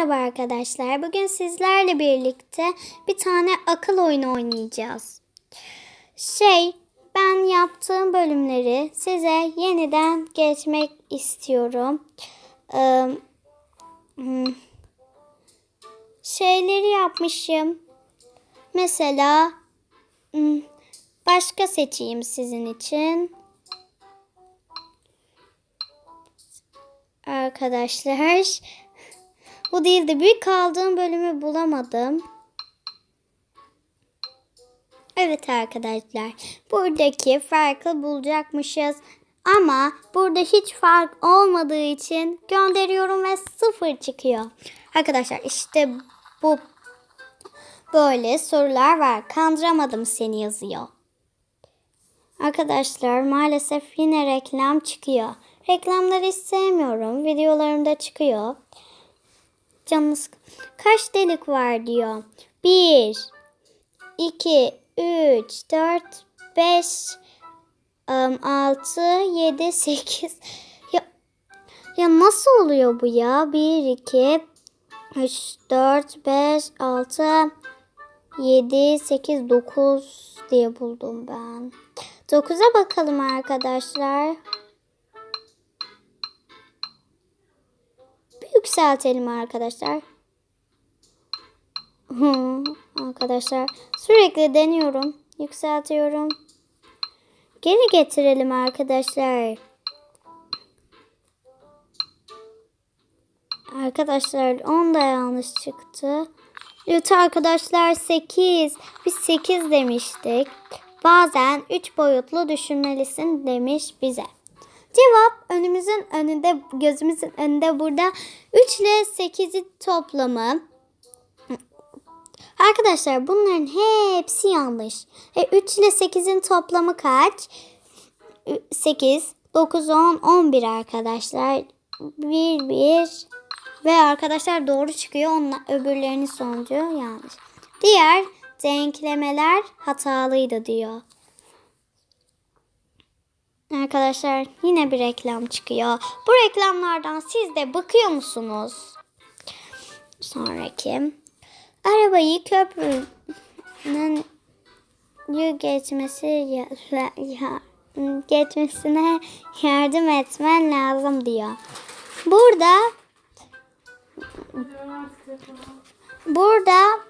Merhaba arkadaşlar. Bugün sizlerle birlikte bir tane akıl oyunu oynayacağız. Şey, ben yaptığım bölümleri size yeniden geçmek istiyorum. Hmm, şeyleri yapmışım. Mesela hmm, başka seçeyim sizin için. Arkadaşlar bu değildi. Bir kaldığım bölümü bulamadım. Evet arkadaşlar. Buradaki farkı bulacakmışız. Ama burada hiç fark olmadığı için gönderiyorum ve sıfır çıkıyor. Arkadaşlar işte bu böyle sorular var. Kandıramadım seni yazıyor. Arkadaşlar maalesef yine reklam çıkıyor. Reklamları hiç sevmiyorum. Videolarımda çıkıyor. Canınız kaç delik var diyor. 1 2 3 4 5 6 7 8 ya nasıl oluyor bu ya? 1 2 3 4 5 6 7 8 9 diye buldum ben. 9'a bakalım arkadaşlar. Yükseltelim arkadaşlar. Arkadaşlar sürekli deniyorum. Yükseltiyorum. Geri getirelim arkadaşlar. Arkadaşlar 10 da yanlış çıktı. Evet arkadaşlar 8. Biz 8 demiştik. Bazen 3 boyutlu düşünmelisin demiş bize. Cevap önümüzün önünde, gözümüzün önünde burada 3 ile 8'i toplamı. Arkadaşlar bunların hepsi yanlış. E, 3 ile 8'in toplamı kaç? 8, 9, 10, 11 arkadaşlar. 1, 1 ve arkadaşlar doğru çıkıyor. Onunla öbürlerinin sonucu yanlış. Diğer denklemeler hatalıydı diyor. Arkadaşlar yine bir reklam çıkıyor. Bu reklamlardan siz de bakıyor musunuz? Sonraki. Arabayı köprünün geçmesi ya, ya, geçmesine yardım etmen lazım diyor. Burada burada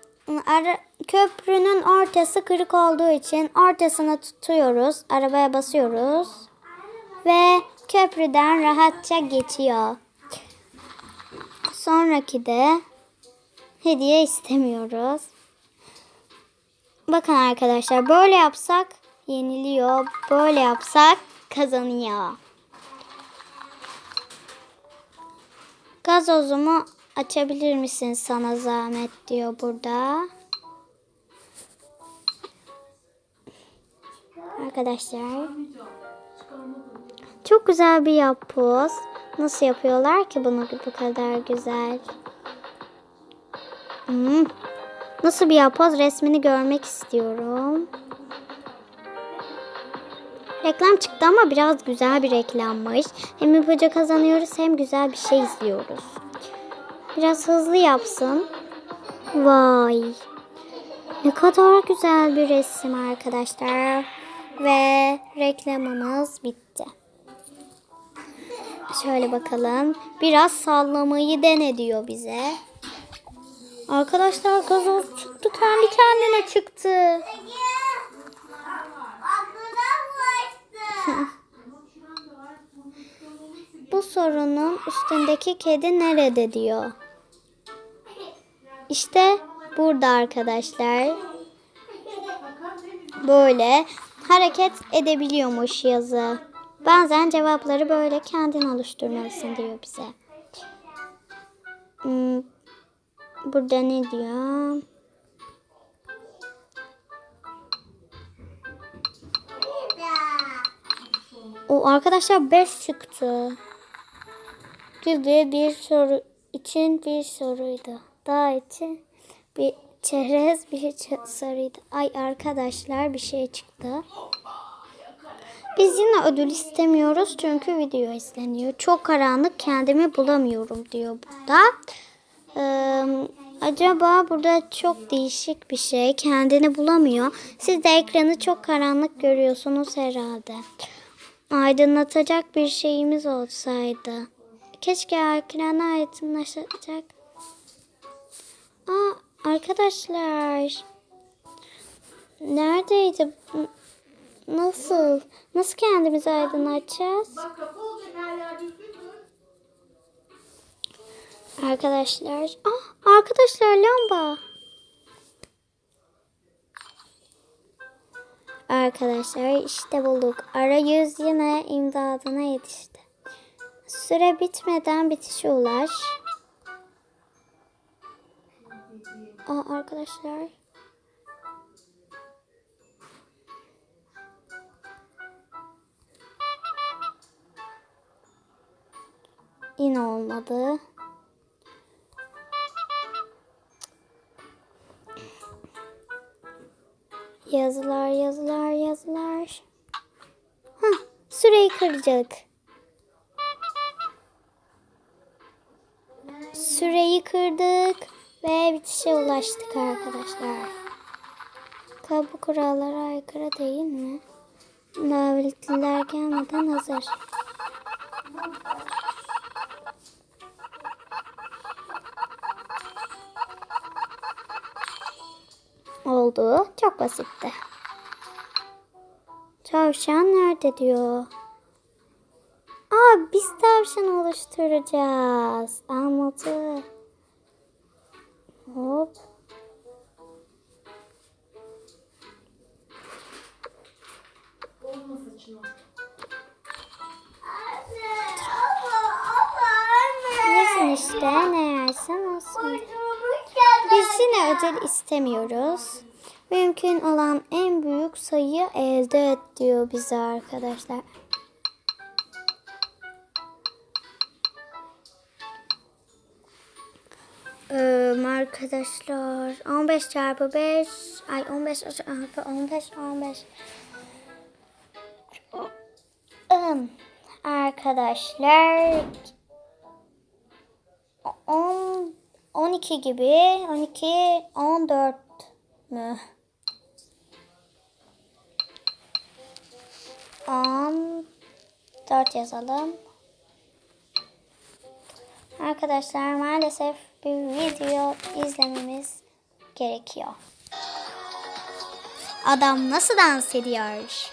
ara, köprünün ortası kırık olduğu için ortasını tutuyoruz. Arabaya basıyoruz ve köprüden rahatça geçiyor. Sonraki de hediye istemiyoruz. Bakın arkadaşlar böyle yapsak yeniliyor. Böyle yapsak kazanıyor. Gazozumu açabilir misin sana zahmet diyor burada. Arkadaşlar. Çok güzel bir yapboz. Nasıl yapıyorlar ki bunu bu kadar güzel? Hmm. Nasıl bir yapboz resmini görmek istiyorum. Reklam çıktı ama biraz güzel bir reklammış. Hem ipucu kazanıyoruz hem güzel bir şey izliyoruz. Biraz hızlı yapsın. Vay. Ne kadar güzel bir resim arkadaşlar. Ve reklamımız bitti. Şöyle bakalım. Biraz sallamayı dene diyor bize. Arkadaşlar gazoz çıktı. Kendi kendine çıktı. Bu sorunun üstündeki kedi nerede diyor. İşte burada arkadaşlar. Böyle hareket edebiliyormuş yazı. Bazen cevapları böyle kendin oluşturmalısın diyor bize. Hmm, burada ne diyor? O arkadaşlar 5 çıktı. Gibi bir soru için bir soruydu. Daha için bir çerez bir soruydu. Ay arkadaşlar bir şey çıktı. Biz yine ödül istemiyoruz çünkü video izleniyor. Çok karanlık kendimi bulamıyorum diyor burada. Ee, acaba burada çok değişik bir şey. Kendini bulamıyor. Siz de ekranı çok karanlık görüyorsunuz herhalde. Aydınlatacak bir şeyimiz olsaydı. Keşke ekranı aydınlatacak. Aa, arkadaşlar. Neredeydi? Nasıl? Nasıl kendimizi aydınlatacağız? Arkadaşlar. Ah, arkadaşlar lamba. Arkadaşlar işte bulduk. Arayüz yine imdadına yetişti. Süre bitmeden bitişe ulaş. Aa, arkadaşlar. Yine olmadı. Yazılar, yazılar, yazılar. Hah, süreyi kıracak. Süreyi kırdık ve bitişe ulaştık arkadaşlar. Bu kurallara aykırı değil mi? Mavilikliler gelmeden hazır. Oldu. Çok basitti. Tavşan nerede diyor. Aa biz tavşan oluşturacağız. Anladı. Hop. Yesin işte ne yersen olsun. Biz yine ödül istemiyoruz. Mümkün olan en büyük sayıyı elde et diyor bize arkadaşlar. Ee, arkadaşlar 15 çarpı 5 ay 15 çarpı 15 15 Im, arkadaşlar 10 12 gibi 12 14 mü? 14 yazalım. Arkadaşlar maalesef bir video izlememiz gerekiyor. Adam nasıl dans ediyor?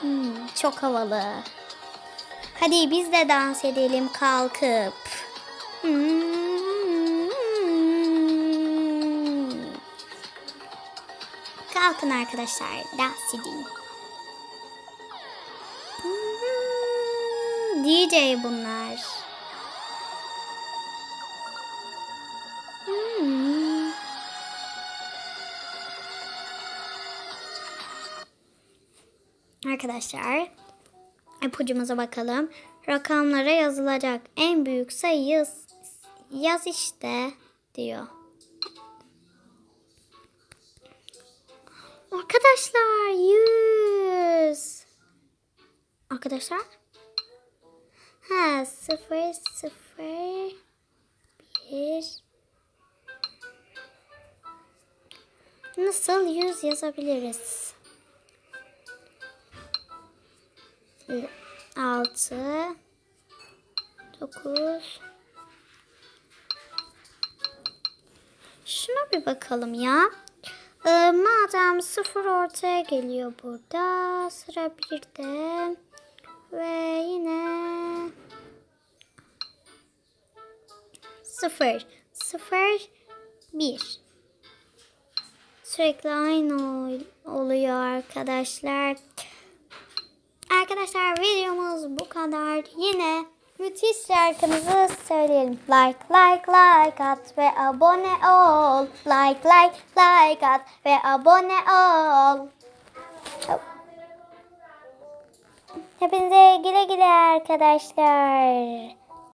Hmm, çok havalı. Hadi biz de dans edelim kalkıp. Hmm. Kalkın arkadaşlar, dans edin. DJ bunlar. Hmm. Arkadaşlar ipucumuza bakalım. Rakamlara yazılacak en büyük sayı yaz işte diyor. Arkadaşlar 100. Arkadaşlar. Ha 0 0 1 Nasıl 100 yazabiliriz? 6 9 Şuna bir bakalım ya. Ee, madem sıfır ortaya geliyor burada. Sıra birde. Ve yine sıfır. Sıfır. Bir. Sürekli aynı ol- oluyor arkadaşlar. Arkadaşlar videomuz bu kadar. Yine müthiş şarkımızı söyleyelim. Like like like at ve abone ol. Like like like at ve abone ol. Hepinize güle güle arkadaşlar.